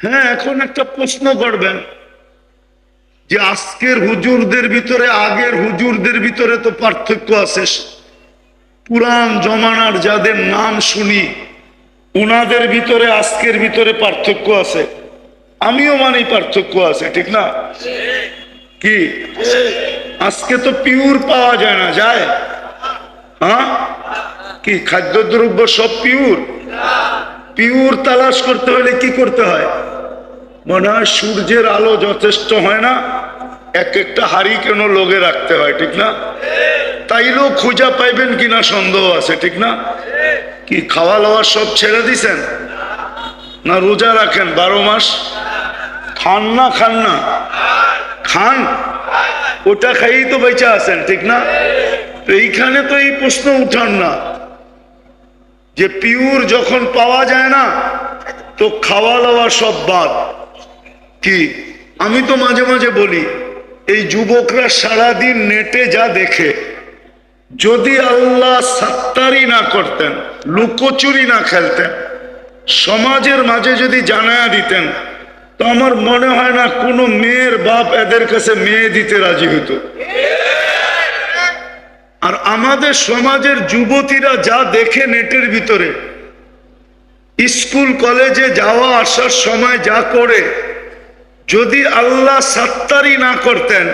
হ্যাঁ এখন একটা প্রশ্ন করবেন যে আজকের হুজুরদের ভিতরে, আগের হুজুরদের ভিতরে তো পার্থক্য আছে। পুরান জমানার যাদের নাম শুনি ওনাদের ভিতরে, আজকের ভিতরে পার্থক্য আছে। আমিও মানি পার্থক্য আছে, ঠিক না? কি? আজকে তো পিওর পাওয়া যায় না, যায়? হ্যাঁ? কি, খাদ্যদ্রব্য সব পিওর পিওর তালাশ করতে হলে কি করতে হয়? মনে হয় সূর্যের আলো যথেষ্ট হয় না, এক একটা হাড়ি কেন লোগে রাখতে হয়, ঠিক না? তাইলেও খোঁজা পাইবেন কিনা সন্দেহ আছে, ঠিক না? কি খাওয়া দাওয়া সব ছেড়ে দিছেন? না রোজা রাখেন বারো মাস? খান না খান না? খান? ওটা খাইয়েই তো বেঁচে আছেন, ঠিক না? এইখানে তো এই প্রশ্ন উঠান না। যে পিউর যখন পাওয়া যায় না, তো খাওয়া দাওয়া সব বাদ। কি? আমি তো মাঝে মাঝে বলি, এই যুবকরা সারাদিন নেটে যা দেখে, যদি আল্লাহ সাত্তারি না করতেন, লুকোচুরি না খেলতেন, সমাজের মাঝে যদি জানায়া দিতেন, তো আমার মনে হয় না কোনো মেয়ের বাপ এদের কাছে মেয়ে দিতে রাজি হতো আর আমাদের সমাজের যুবতীরা যা দেখে নেটের ভিতরে, স্কুল, কলেজে যাওয়া, আসার সময় যা করে যদি আল্লাহ সাত্তারি না করতেন,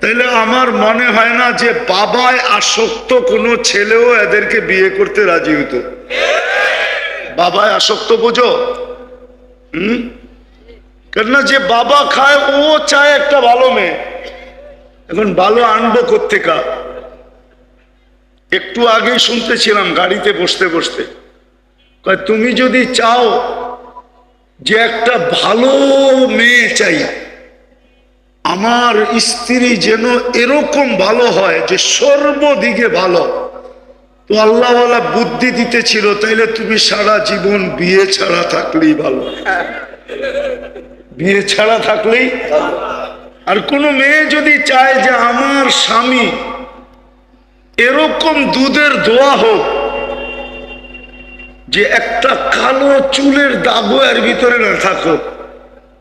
তাহলে আমার মনে হয় না যে বাবায় আসক্ত কোনো ছেলেও এদেরকে বিয়ে করতে রাজি হতো বাবায় আসক্ত বোঝো? হুম? কেননা যে বাবা খায়, ও চায় একটা ভালো মেয়ে। এখন ভালো আনব কোথেকা একটু আগেই শুনতেছিলাম গাড়িতে বসতে বসতে। তুমি যদি চাও যে একটা ভালো মেয়ে চাই। আমার স্ত্রী যেন এরকম ভালো হয় যে সর্বদিকে ভালো। তো আল্লাহওয়ালা বুদ্ধি দিতেছিল, তাইলে তুমি সারা জীবন বিয়ে ছাড়া থাকলেই ভালো। বিয়ে ছাড়া থাকলেই আর কোনো মেয়ে যদি চায় যে আমার স্বামী এরকম দুধের দোয়া হোক যে একটা কালো চুলের দাগও এর ভিতরে না থাকো।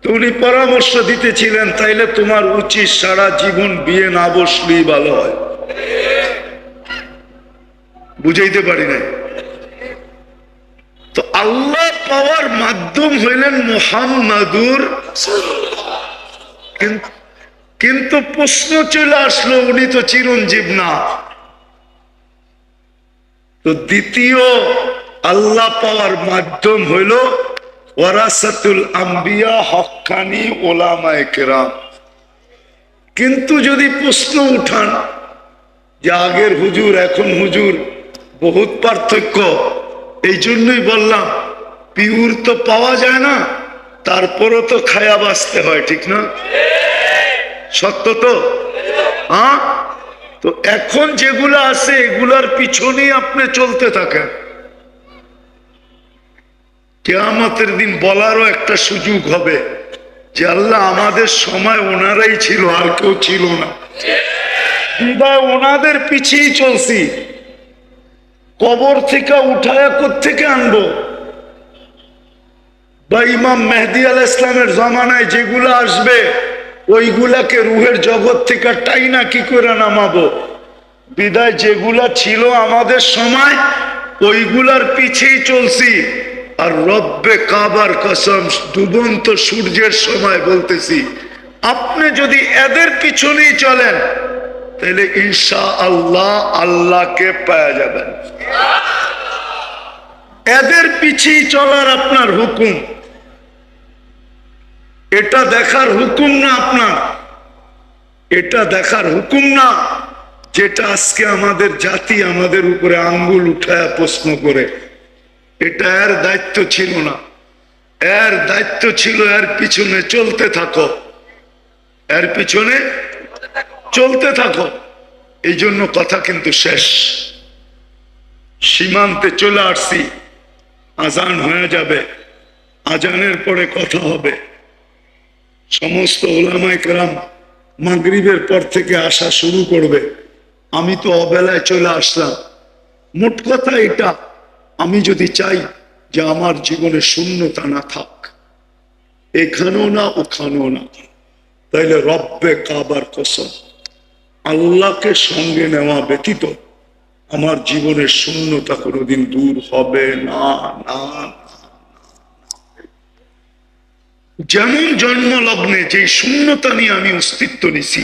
তো উনি পরামর্শ দিতেছিলেন, তাইলে তোমার উচিত সারা জীবন বিয়ে না বসলেই ভালো হয়। বুঝাইতে পারি নাই? তো আল্লাহ পাওয়ার মাধ্যম হইলেন মোহাম্মদুর। কিন্তু প্রশ্ন চলে আসলো, উনি তো চিরঞ্জীব না। তো দ্বিতীয় আল্লাহ পাওয়ার মাধ্যম হইল ওয়ারাসাতুল আম্বিয়া হক্কানি ওলামায়ে কেরাম। কিন্তু যদি প্রশ্ন উঠান যে আগের হুজুর, এখন হুজুর, বহুত পার্থক্য এই জন্যই বললাম, পিউর তো পাওয়া যায় না, তারপরও তো খায়া বাঁচতে হয়, ঠিক না? সত্য তো? হ্যাঁ তো এখন যেগুলো আছে, এগুলার পিছনেই আপনি চলতে থাকেন। কেয়ামতের দিন বলারও একটা সুযোগ হবে যে আল্লাহ আমাদের সময় ওনারাই ছিল, আর কেউ ছিল না। বিদায় ওনাদের পিছিয়েই চলছি। কবর থেকে উঠায় থেকে আনব? বা ইমাম মেহদি আল ইসলামের জমানায় যেগুলো আসবে, ওইগুলাকে রুহের জগৎ থেকে টাইনা কি করে নামাবো? বিদায় যেগুলা ছিল আমাদের সময়, ওইগুলার পিছেই চলছি। আর রব্বে কাবার কসম, ডুবন্ত সূর্যের সময় বলতেছি, আপনি যদি এদের পিছনেই চলেন, তাহলে ঈশা আল্লাহ আল্লাহকে পাওয়া যাবেন এদের পিছিয়ে চলার আপনার হুকুম। এটা দেখার হুকুম না আপনার, এটা দেখার হুকুম না, যেটা আজকে আমাদের জাতি আমাদের উপরে আঙ্গুল উঠায় প্রশ্ন করে। এটা এর দায়িত্ব ছিল না। এর দায়িত্ব ছিল এর পিছনে চলতে থাকো। এর পিছনে চলতে থাকো। এই জন্য কথা কিন্তু শেষ। সীমান্তে চলে আসছি। আজান হয়ে যাবে। আজানের পরে কথা হবে। সমস্ত ওলামায় কেরাম মাগরিবের পর থেকে আসা শুরু করবে। আমি তো অবেলায় চলে আসলাম। মোট কথা এটা। আমি যদি চাই যে আমার জীবনে শূন্যতা না থাক এখানেও না ওখানেও না তাইলে রব্বে কাবার কসম, আল্লাহকে সঙ্গে নেওয়া ব্যতীত আমার জীবনের শূন্যতা কোনোদিন দূর হবে না না। যেমন জন্মলগ্নে যে শূন্যতা নিয়ে আমি অস্তিত্ব নিছি,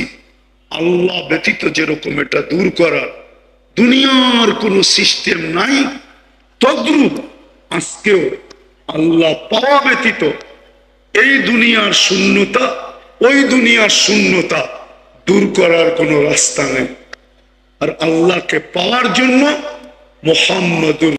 আল্লাহ ব্যতীত যেরকম এটা দূর করার দুনিয়ার কোনো সিস্টেম নাই তদ্রুপ আজকেও আল্লাহ পাওয়া ব্যতীত এই দুনিয়ার শূন্যতা, ওই দুনিয়ার শূন্যতা দূর করার কোনো রাস্তা নেই। আর আল্লাহকে পাওয়ার জন্য মোহাম্মদুর